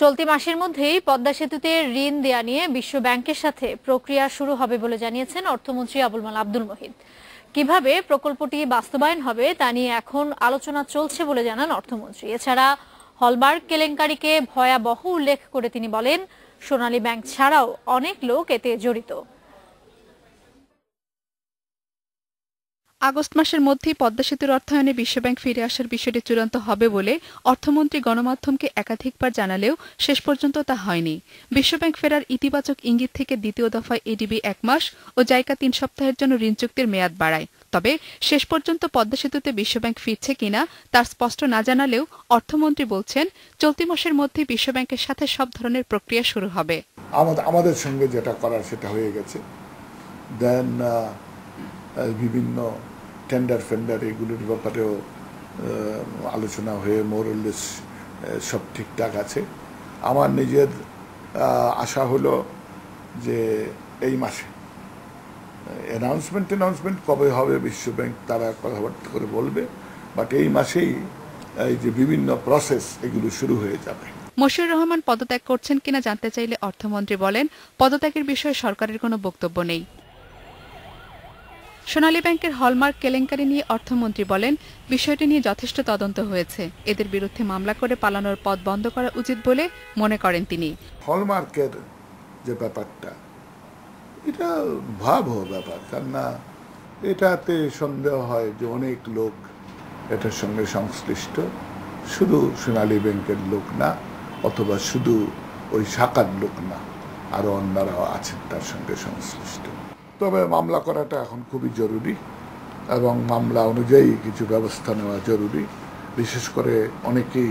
চলতি মাসের মধ্যেই পদ্মা সেতুতে ঋণ দেয়া নিয়ে বিশ্ব ব্যাংকের সাথে প্রক্রিয়া শুরু হবে বলে জানিয়েছেন অর্থমন্ত্রী আবুল মাল আব্দুল মহিদ কীভাবে প্রকল্পটি বাস্তবায়ন হবে তা নিয়ে এখন আলোচনা চলছে বলে জানান অর্থমন্ত্রী। এছাড়া হলমার্ক কেলেঙ্কারিকে ভয়াবহ উল্লেখ করে তিনি বলেন, সোনালী ব্যাংক ছাড়াও অনেক লোক এতে জড়িত। আগস্ট মাসের মধ্যেই পদ্মা সেতুর অর্থায়নে বিশ্বব্যাংক ফিরে আসার বিষয়টি চূড়ান্ত হবে বলে অর্থমন্ত্রী গণমাধ্যমকে একাধিকবার জানালেও শেষ পর্যন্ত তা হয়নি। বিশ্বব্যাংক ফেরার ইতিবাচক ইঙ্গিত থেকে দ্বিতীয় দফায় এডিবি এক মাস ও জায়গা তিন সপ্তাহের জন্য ঋণ চুক্তির মেয়াদ বাড়ায়। তবে শেষ পর্যন্ত পদ্মা সেতুতে বিশ্বব্যাংক ফিরছে কিনা তার স্পষ্ট না জানালেও অর্থমন্ত্রী বলছেন, চলতি মাসের মধ্যে বিশ্বব্যাংকের সাথে সব ধরনের প্রক্রিয়া শুরু হবে। আমাদের সঙ্গে যেটা করার সেটা হয়ে গেছে। দেন বিভিন্ন টেন্ডার ফেন্ডার এগুলোর ব্যাপারেও আলোচনা হয়ে মোরলেস সব ঠিকঠাক আছে। আমার নিজের আশা হলো যে এই মাসে অ্যানাউন্সমেন্ট অ্যানাউন্সমেন্ট কবে হবে বিশ্বব্যাংক তারা কথাবার্তা করে বলবে বাট এই মাসেই, এই যে বিভিন্ন প্রসেস এগুলো শুরু হয়ে যাবে। মশিউর রহমান পদত্যাগ করছেন কিনা জানতে চাইলে অর্থমন্ত্রী বলেন, পদত্যাগের বিষয়ে সরকারের কোনো বক্তব্য নেই। সোনালী ব্যাংকের হলমার্ক কেলেঙ্কারি নিয়ে অর্থমন্ত্রী বলেন, বিষয়টি নিয়ে যথেষ্ট তদন্ত হয়েছে। এদের বিরুদ্ধে মামলা করে পালানোর পথ বন্ধ করা উচিত বলে মনে করেন তিনি। হলমার্কের যে ব্যাপারটা, এটা ভয়াবহ ব্যাপার কেননা এটাতে সন্দেহ হয় যে অনেক লোক এটার সঙ্গে সংশ্লিষ্ট। শুধু সোনালী ব্যাংকের লোক না, অথবা শুধু ওই শাখার লোক না আরও অন্যরাও আছেন তার সঙ্গে সংশ্লিষ্ট। তবে মামলা করাটা এখন খুবই জরুরি এবং মামলা অনুযায়ী কিছু ব্যবস্থা নেওয়া জরুরি। বিশেষ করে অনেকেই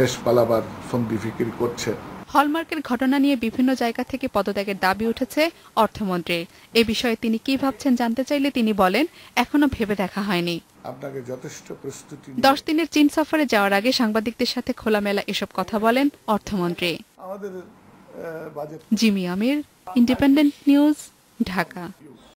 দেশ পালাবার ফন্দি ফিকির করছে। হলমার্কের ঘটনা নিয়ে বিভিন্ন জায়গা থেকে পদত্যাগের দাবি উঠেছে অর্থমন্ত্রীর এ বিষয়ে তিনি কি ভাবছেন জানতে চাইলে তিনি বলেন এখনও ভেবে দেখা হয়নি। আপনাকে যথেষ্ট প্রস্তুতি দশ দিনের চীন সফরে যাওয়ার আগে সাংবাদিকদের সাথে খোলামেলা এসব কথা বলেন অর্থমন্ত্রী। আমাদের জিমি আমির ইন্ডিপেন্ডেন্ট নিউজ ঢাকা।